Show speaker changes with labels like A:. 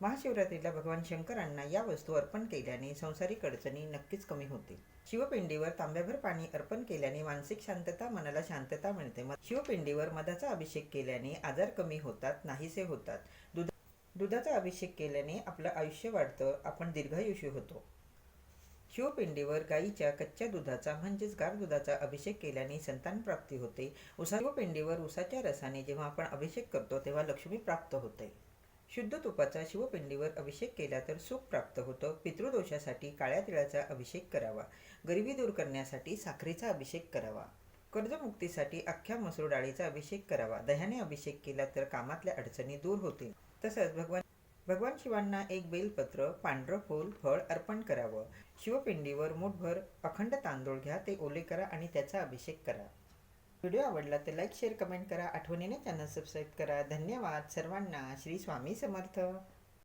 A: महाशिवरात्रीला भगवान शंकरांना या वस्तू अर्पण केल्याने संसारिक अडचणी नक्कीच कमी होतील. शिवपिंडीवर तांब्याभर पाणी अर्पण केल्याने मानसिक शांतता मनाला शांतता मिळते. शिवपिंडीवर मधाचा अभिषेक केल्याने आजार कमी होतात नाहीसे होतात. दुध दुधाचा अभिषेक केल्याने आपलं आयुष्य वाढतं आपण दीर्घायुषी होतो. शिवपिंडीवर गाईच्या कच्च्या दुधाचा म्हणजेच गार दुधाचा अभिषेक केल्याने संतान प्राप्ती होते. उसा शिवपिंडीवर उसाच्या रसाने जेव्हा आपण अभिषेक करतो तेव्हा लक्ष्मी प्राप्त होते. शुद्ध तुपाचा शिवपिंडीवर अभिषेक केला तर सुख प्राप्त होतं. पितृदोषासाठी काळ्या तिळाचा अभिषेक करावा. गरिबी दूर करण्यासाठी साखरेचा अभिषेक करावा. कर्जमुक्तीसाठी अख्ख्या मसूर डाळीचा अभिषेक करावा. दह्याने अभिषेक केला तर कामातल्या अडचणी दूर होतील. तसंच भगवान भगवान शिवांना एक बेलपत्र पांढरं फूल फळ अर्पण करावं. शिवपिंडीवर मुठभर अखंड तांदूळ घ्या ते ओले करा आणि त्याचा अभिषेक करा. व्हिडिओ आवडला तर लाईक शेअर कमेंट करा. आठवणीने चॅनल सबस्क्राईब करा. धन्यवाद. सर्वांना श्री स्वामी समर्थ.